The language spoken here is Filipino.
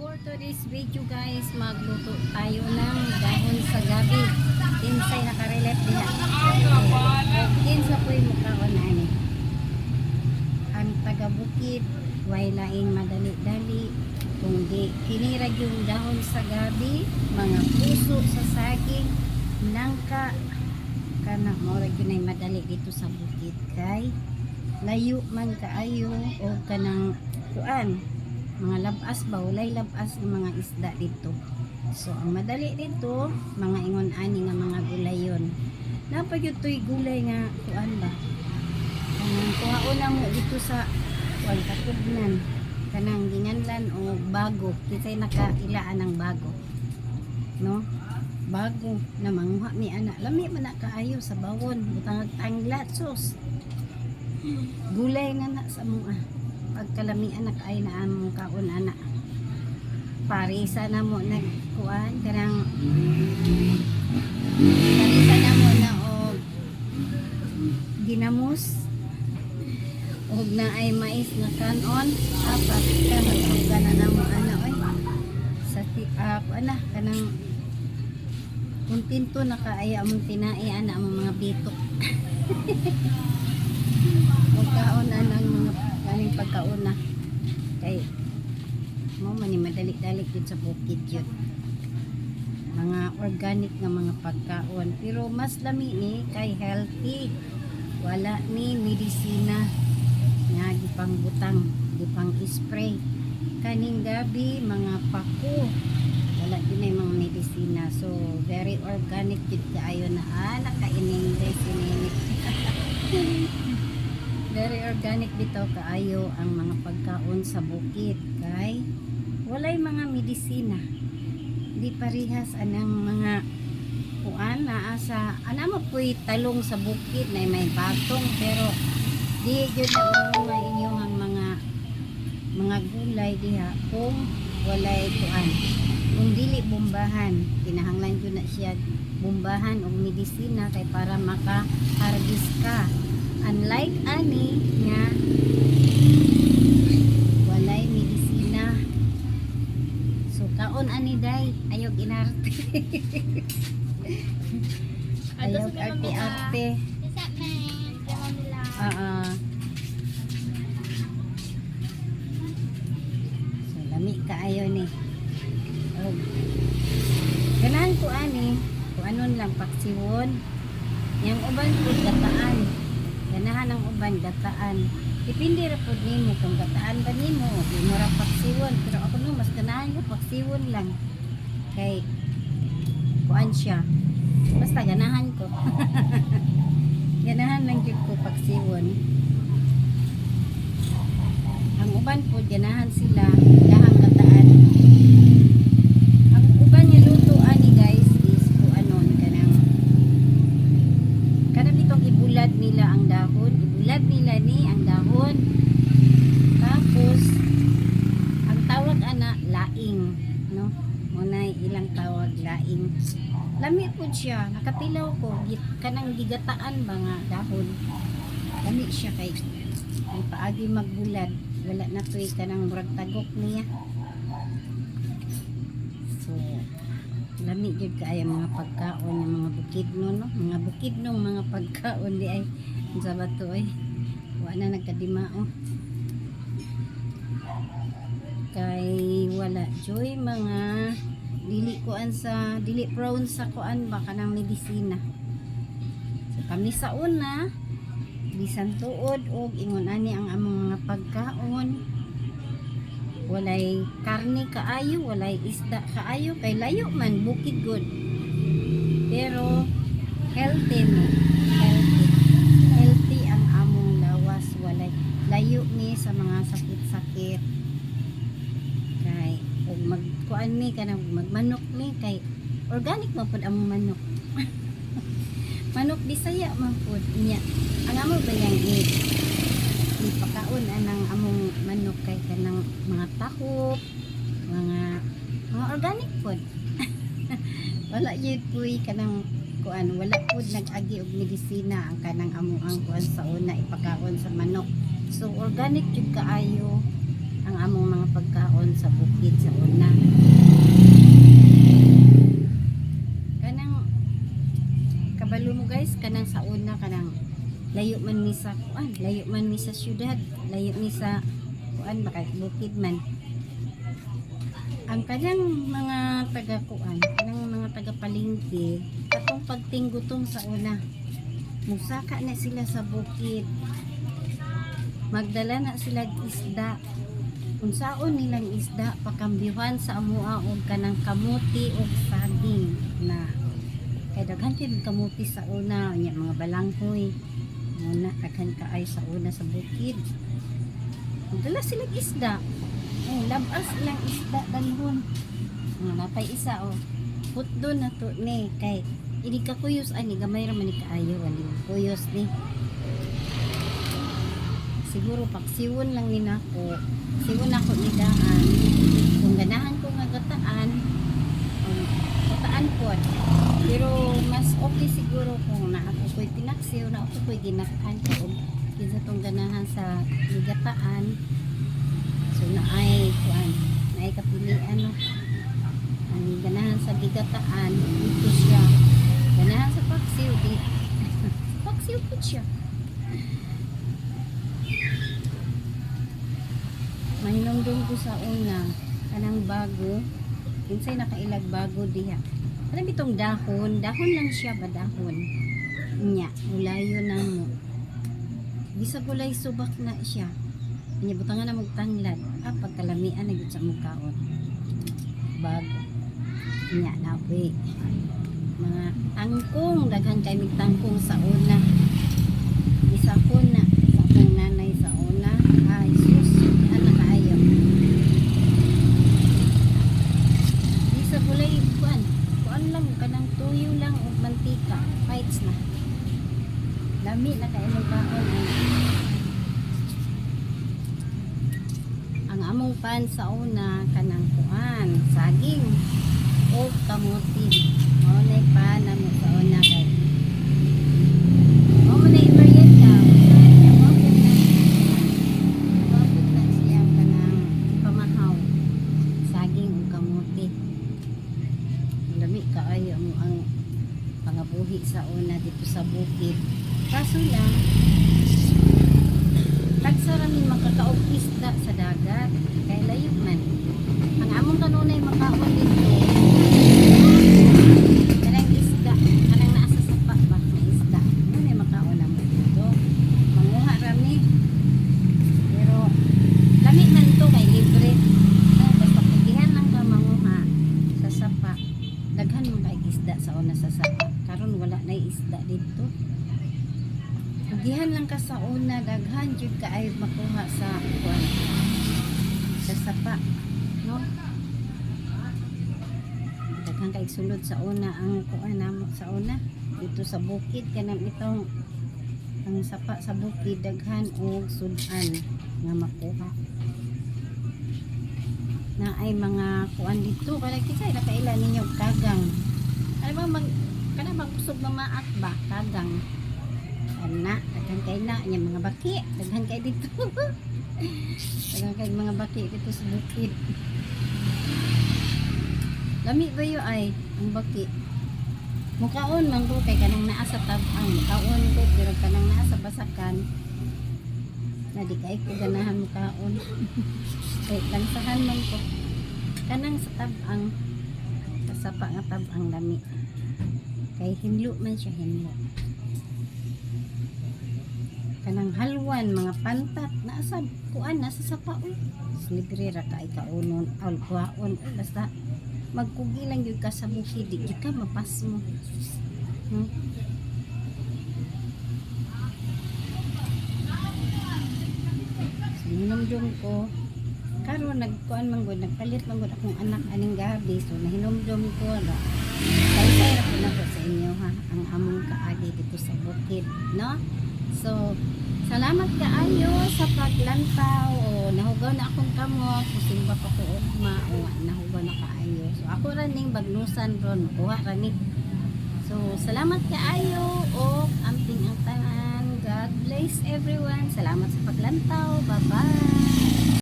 For today's video guys, magluto tayo ng dahon sa gabi. Kinsay nakarelate din Kinsa po yung mukhaon ani. Ang taga-bukid, way laing madali-dali. Kung di kinirag yung dahon sa gabi, mga puso sa saging, nangka, kana mo yun ay madali dito sa bukid kay layo man kaayo o kanang kuan mga labas ba? Walay labas ng mga isda dito. So ang madali dito mga ingon ani nga mga gulayon napagyud toy gulay nga kuan ba? Kanang kuhaon na mo dito sa kuan katugnan. Kanang ginganlan o bago. Kisay nakailaan ng bago. No? Bago na manguha mi anak lami man na kaayo sa bawon. Butang tanglat sos gulay nga na sa mga pagkalami anak ay na among kaon anak parisa na mo nagkuan kanang parisa na mo na og ginamos og na ay mais na kanon. Apat ka nagkuga na na mo ana oy. Sa ti uh, ana kanang kuntinto na kaaya among tinai ana among mga bitok Magkauna ng mga kaning pagkauna. Kay mo man madali-dali gyud sa bukid yun. Mga organic nga mga pagkaon. Pero mas lami ni kay healthy. Wala ni medisina nga gipang butang, gipang spray. Kaning gabi mga pako. Wala din ay mga medisina. So very organic gyud kaayo na ah, nakaining Very organic bitaw kaayo ang mga pagkaon sa bukid. Kay walay mga medisina. Di parihas anang mga kuan naa sa ana mo puy talong sa bukid na may batong pero di gyud na may inyong ang mga mga gulay diha kung walay kuan. Kung dili bombahan kinahanglan gyud na siya bombahan og medisina kay para maka-harvest ka unlike ani nga walay medisina. So kaon ani day. Ayog inarte. Ayog arte-arte What's up, man? Diyan nila. ah so lami kaayo ni. Og ganahan ko ani kung anon lang paksiwon. Yang uban po gataan ganahan ang uban gataan. Depende ra pod nimo kung gataan ba nimo. Di mo ra paksiwon. Pero ako no mas ganahan ko paksiwon lang. Kay kuan siya. Basta ganahan ko. Ganahan lang gyud ko paksiwon. Ang uban po ganahan sila dahang gataan ang uban nga luto ani guys is po anon kanang kanang itong ibulad nila ang dahon ibulad nila ni ang dahon tapos ang tawag ana laing no munay ilang tawag laing lami po siya nakatilaw ko git kanang gigataan ba nga dahon. Lami siya kay ang paagi magbulad. Wala na to'y kanang murag tagok niya. So lami jud kaya mga pagkaon ng mga bukidno no? Mga bukidno mga pagkaon di ay sa bato ay wala na nagkadimao. Kay wala joy mga dili kuan sa dili prone sa kuan ba kanang medisina. So kami sa una bisan tuod og ingon ani ang among mga pagkaon. Walay karne kaayo walay isda kaayo kay layo man bukid good pero healthy mo healthy healthy ang among lawas walay layo ni sa mga sakit-sakit kay ug magkuan mi kanang magmanok mi kay organic man pud among manok. Manok bisaya man pud niya. Ang amo ba yang i ipakaon anang among manok kay kanang mga tahop mga mga organic pud. Wala yun puy kanang kuan wala pud nag-agi og medisina ang kanang amo ang kuan sa una ipakaon sa manok. So organic jud kaayo ang among mga pagkaon sa bukid sa una mi sa kuan, layo man mi sa syudad, layo mi sa kuan baka bukid man. Ang kanang mga taga kuan, kanang mga taga palengke, katong pagtinggutong sa una. Musaka na sila sa bukid. Magdala na sila isda. Unsaon nilang isda pakambyuhan sa amua og kanang kamuti og saging na kay daghan kamuti sa una nya mga balanghoy muna daghan kaay sa una sa bukid. Dala sila isda. Oh labas ilang isda dalhon oh, napay isa oh. Put doon na to ni kay ini ka kuyos ani gamay ra man kaayo ani kuyos ni siguro paksiwon lang ni nako. Siwon ako ni daan. Kung ganahan ko nga gataan um, gataan po pero mas okay siguro kung na ako ko'y pinaksiw na ako ko'y ginataan ko. Kinsa tong ganahan sa ligataan so na ay kuan na ay kapilian no ang ganahan sa gigataan ito siya. Ganahan sa paksiw di paksiw po siya. Mahinumdum ko sa una kanang bago. Kinsay nakailag bago diha alam itong dahon? Dahon lang siya ba dahon? Nya ulayo na mo. Bisa gulay subak na siya. Nya butangan na magtanglad ah pagkalamian na sa mukhaon bago. Nya napoy mga tangkong daghan kay mig tangkong sa una. Isa ko na sa akong nanay sa una ay sus anak kaayo di sa bulay kuan kuan lang kanang tuyo lang ug mantika fights na lami na kay imong kaon ang among pan sa una kanang kuan saging o kamuti. Mo na pan na mo sa una kay mo na imerienda Mabot na siya kanang pamahaw saging ug kamuti lami kaayo mo ang pangabuhi sa una dito sa bukid kaso lang tagsaramin makakaog isda sa dagat kay layo man ang among kanunay makaon dito kanang isda kanang naa sa sapa ba na isda ano may makaon naman dito manguha rami pero lami man to kay libre no, basta pagihan lang ka manguha sa sapa daghan man kay isda sa una sa sapa karon wala na isda dito pagihan lang ka sa una daghan jud ka ay makuha sa kuan sa sapa no? Daghan kay sulod sa una ang kuan namo sa una dito sa bukid kanang itong ang sapa sa bukid daghan og sudan nga makuha. Na ay mga kuan dito kaya kita nakaila ninyo kagang. Ano ba mag kana bang kusog mamaak ba kagang ana daghan kay na nya mga baki daghan kay dito. Daghan kay mga baki dito sa bukid. Lami ba yo ay ang baki? Mukaon man ko kay kanang naa sa tabang. Mukaon ko pero kanang naa sa basakan na di kay ko ganahan mukaon. Kay lansahan man ko. Kanang sa tabang sa sapa nga tabang lami. Kay hinlo man siya hinlo kanang halwan mga pantat nasa kuan nasa sapa uy libre ra ka ikaunon uy basta magkugi lang gyud ka sa di ka mapas mo hmm? Hinumdum ko karon nagkuan man gud nagpalit man gud akong anak aning gabi so nahinumdum ko na kay ra ko na sa inyo ha ang among kaagi dito sa bukid no so salamat kaayo sa paglantaw. O nahugaw na akong kamot. Musimba pa ko ugma o nahugaw na kaayo so ako ra ning bagnusan ron. Kuha ra ni. So salamat kaayo o amping ang tanan God bless everyone. Salamat sa paglantaw. Bye bye